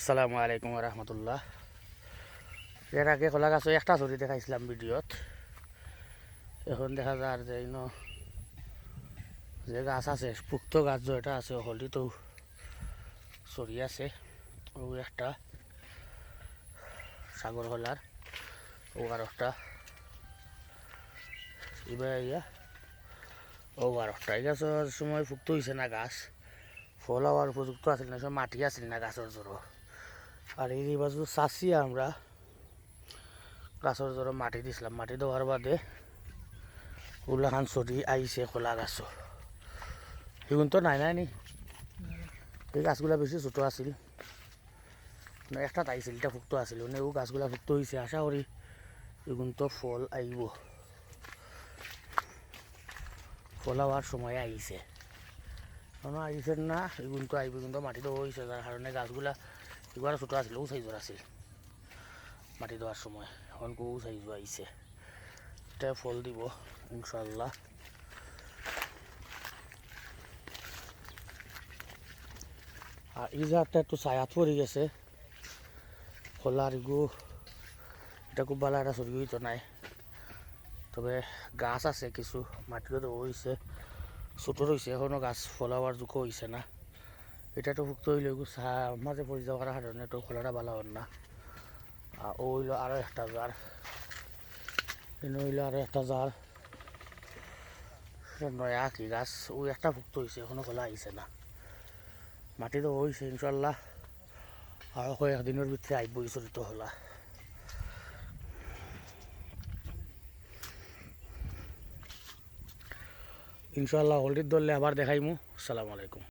আসসালামু আলাইকুম রহমতুল্লাহ এর আগে কলা গাছ একটা ছড়ি দেখাইছিলাম ভিডিওত। এখন দেখা যায় যে ইনো যে গাছ আছে, পুক্ত গাছ যেটা আছে হলি তো চড়ি আছে। ও একটা সাগর হলার ও আর এবার ইয়া, ও আর এই গাছের সময় পুক্ত হয়েছে না গাছ। ফল হওয়ার উপযুক্ত আছিল না সব মাটি আছিল না গাছের জড়ো আর এই বাজু চাষি আমরা গাছের জড়ো মাটি দিছিলাম। মাটি দেওয়ার বাদে ওগুলাখান চড়ি আইছে খোলা গাছ সেগুন তো নাই নাই নি? এই গাছগুলা বেশি ছোটো আছিল। মানে একটা আইছিল এটা ফুক্ত আছিল। মানে ও গাছগুলা ফুক্ত হয়েছে আশা করি এগুন তো ফল আইব ফল হওয়ার সময় আইছে কোনো আইসেন না এগুন তো আইব কিন্তু মাটি দেওয়া হয়েছে যার কারণে গাছগুলা এগুলো ছোটো আছিল ও সাইজর আছিল। মাটি দেওয়ার সময়, এখন কৌ সাইজ আইছে এটা ফল দিব ইনশাল্লাহ আর এই জাতটা একটু ছায়াত পড়ে গেছে। খোলার ইগু এটা খুব ভালো একটা সরি তো নাই। তবে গাছ আছে কিছু মাটিও দেওয়া হয়েছে ছোটো রয়েছে এখনও গাছ ফলাবার যোগ্য হয়েছে না। এটা তো ভুক্ত হইলে চা, মাঝে পড়ে যাওয়ার কারণে তো খোলাটা ভালো হন না। ও হইল আরও একটা জার এনে হইল আরও একটা জার নয়া কি গাছ ওই একটা ভুক্ত হয়েছে এখনও খোলা আইছে না। মাটি তো হয়েছে ইনশাল্লাহ। আর কয়েকদিনের ভিতরে আইব চরিত হলা। ইনশাল্লাহ, হলদির দলে আবার দেখাইমু। আসসালামু আলাইকুম।